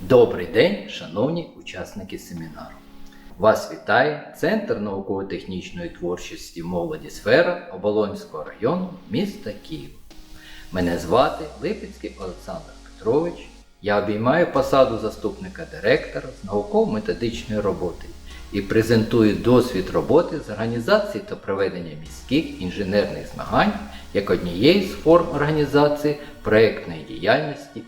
Добрий день, шановні учасники семінару. Вас вітає Центр науково-технічної творчості молоді сфера Оболонського району міста Києва. Мене звати Липецький Олександр Петрович. Я обіймаю посаду заступника директора з науково-методичної роботи і презентую досвід роботи з організації та проведення міських інженерних змагань як однієї з форм організації проєктної діяльності.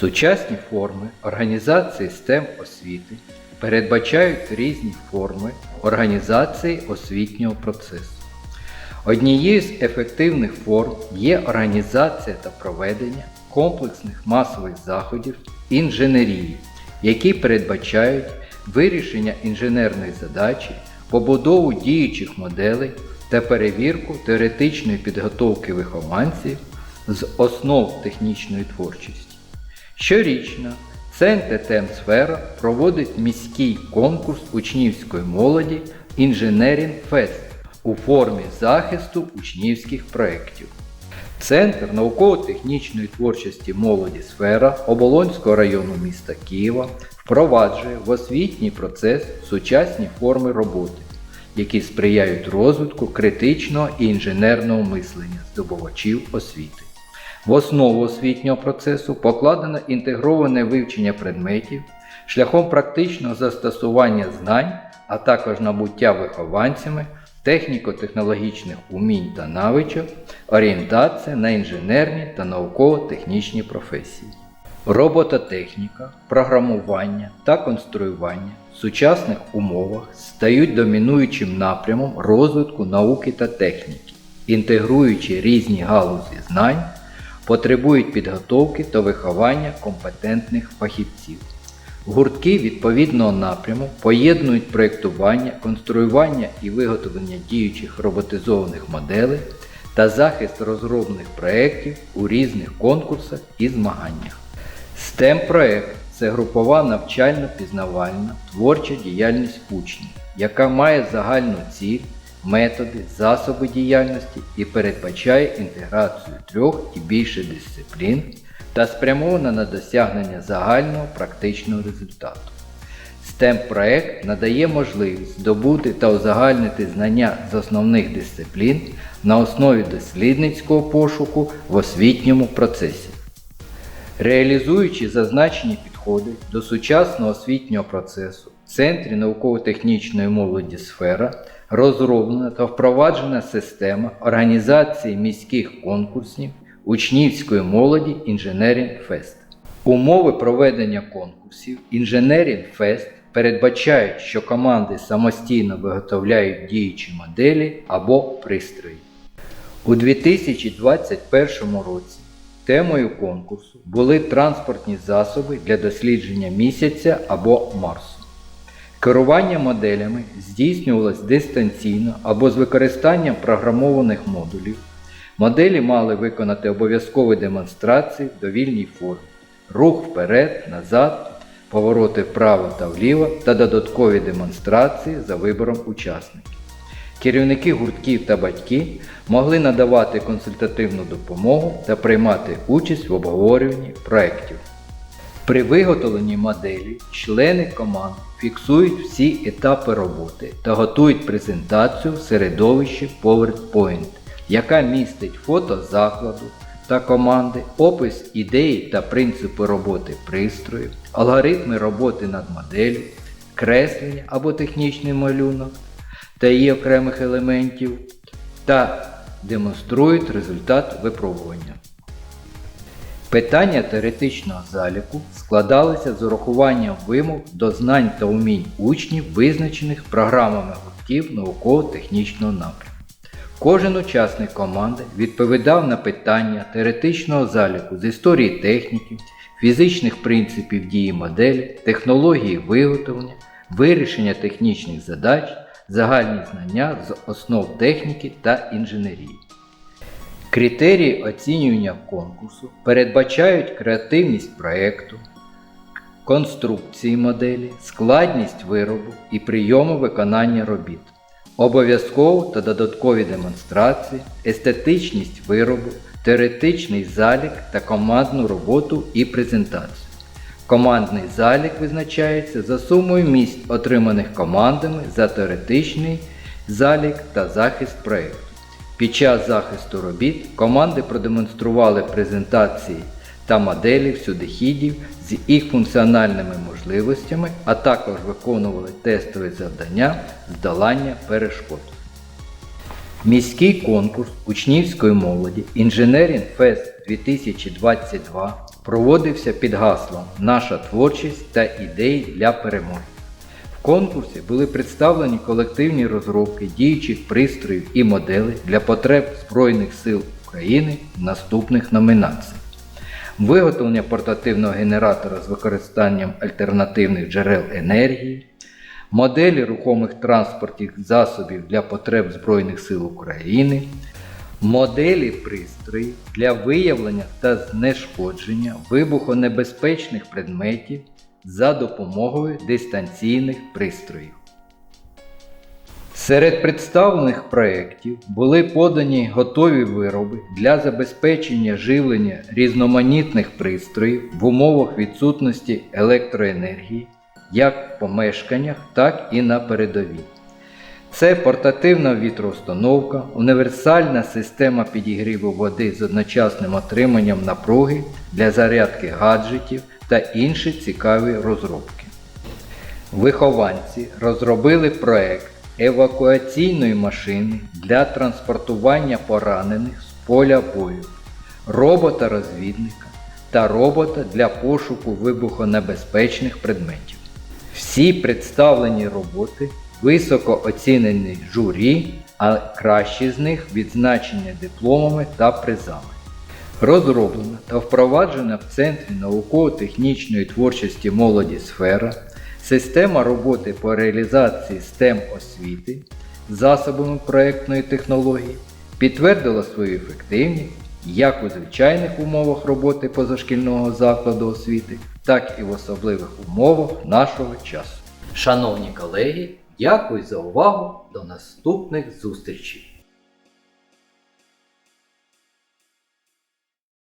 Сучасні форми організації STEM освіти передбачають різні форми організації освітнього процесу. Однією з ефективних форм є організація та проведення комплексних масових заходів інженерії, які передбачають вирішення інженерної задачі, побудову діючих моделей та перевірку теоретичної підготовки вихованців з основ технічної творчості. Щорічно Центр Темсфера проводить міський конкурс учнівської молоді Інженерінг Фест у формі захисту учнівських проєктів. Центр науково-технічної творчості молоді сфера Оболонського району міста Києва впроваджує в освітній процес сучасні форми роботи, які сприяють розвитку критичного і інженерного мислення здобувачів освіти. В основу освітнього процесу покладено інтегроване вивчення предметів шляхом практичного застосування знань, а також набуття вихованцями техніко-технологічних умінь та навичок, орієнтація на інженерні та науково-технічні професії. Робототехніка, програмування та конструювання в сучасних умовах стають домінуючим напрямом розвитку науки та техніки, інтегруючи різні галузі знань потребують підготовки та виховання компетентних фахівців. Гуртки відповідного напряму поєднують проєктування, конструювання і виготовлення діючих роботизованих моделей та захист розроблених проєктів у різних конкурсах і змаганнях. STEM проект це групова навчально-пізнавальна творча діяльність учнів, яка має загальну ціль методи, засоби діяльності і передбачає інтеграцію трьох і більше дисциплін та спрямована на досягнення загального практичного результату. STEM проект надає можливість здобути та узагальнити знання з основних дисциплін на основі дослідницького пошуку в освітньому процесі. Реалізуючи зазначені підходи до сучасного освітнього процесу в Центрі науково-технічної молоді сфера розроблена та впроваджена система організації міських конкурсів учнівської молоді Інженерінг Фест. Умови проведення конкурсів Інженерінг Фест передбачають, що команди самостійно виготовляють діючі моделі або пристрої. У 2021 році темою конкурсу були транспортні засоби для дослідження місяця або Марсу. Керування моделями здійснювалось дистанційно або з використанням програмованих модулів. Моделі мали виконати обов'язкові демонстрації в довільній формі, рух вперед, назад, повороти вправо та вліво та додаткові демонстрації за вибором учасників. Керівники гуртків та батьки могли надавати консультативну допомогу та приймати участь в обговорюванні проєктів. При виготовленні моделі члени команд фіксують всі етапи роботи та готують презентацію в середовищі PowerPoint, яка містить фото закладу та команди, опис ідеї та принципи роботи пристрою, алгоритми роботи над моделлю, креслення або технічний малюнок та її окремих елементів та демонструють результат випробування. Питання теоретичного заліку складалися з урахуванням вимог до знань та умінь учнів, визначених програмами гуртків науково-технічного напрямку. Кожен учасник команди відповідав на питання теоретичного заліку з історії техніки, фізичних принципів дії моделі, технології виготовлення, вирішення технічних задач, загальні знання з основ техніки та інженерії. Критерії оцінювання конкурсу передбачають креативність проєкту, конструкції моделі, складність виробу і прийому виконання робіт, обов'язкову та додаткові демонстрації, естетичність виробу, теоретичний залік та командну роботу і презентацію. Командний залік визначається за сумою місць, отриманих командами за теоретичний залік та захист проєкту. Під час захисту робіт команди продемонстрували презентації та моделі всюдихідів з їх функціональними можливостями, а також виконували тестові завдання з долання перешкод. Міський конкурс учнівської молоді Інженерінг Фест 2022 проводився під гаслом Наша творчість та ідеї для перемоги. Конкурсі були представлені колективні розробки діючих пристроїв і моделей для потреб Збройних сил України в наступних номінаціях. Виготовлення портативного генератора з використанням альтернативних джерел енергії, моделі рухомих транспортних засобів для потреб Збройних сил України, моделі пристроїв для виявлення та знешкодження вибухонебезпечних предметів за допомогою дистанційних пристроїв. Серед представлених проєктів були подані готові вироби для забезпечення живлення різноманітних пристроїв в умовах відсутності електроенергії як в помешканнях, так і на передовій. Це портативна вітроустановка, універсальна система підігріву води з одночасним отриманням напруги для зарядки гаджетів та інші цікаві розробки. Вихованці розробили проект евакуаційної машини для транспортування поранених з поля бою, робота-розвідника та робота для пошуку вибухонебезпечних предметів. Всі представлені роботи високо оцінені журі, а кращі з них відзначені дипломами та призами. Розроблена та впроваджена в Центрі науково-технічної творчості молоді сфера система роботи по реалізації STEM освіти засобами проєктної технології підтвердила свою ефективність як у звичайних умовах роботи позашкільного закладу освіти, так і в особливих умовах нашого часу. Шановні колеги, дякую за увагу. До наступних зустрічей!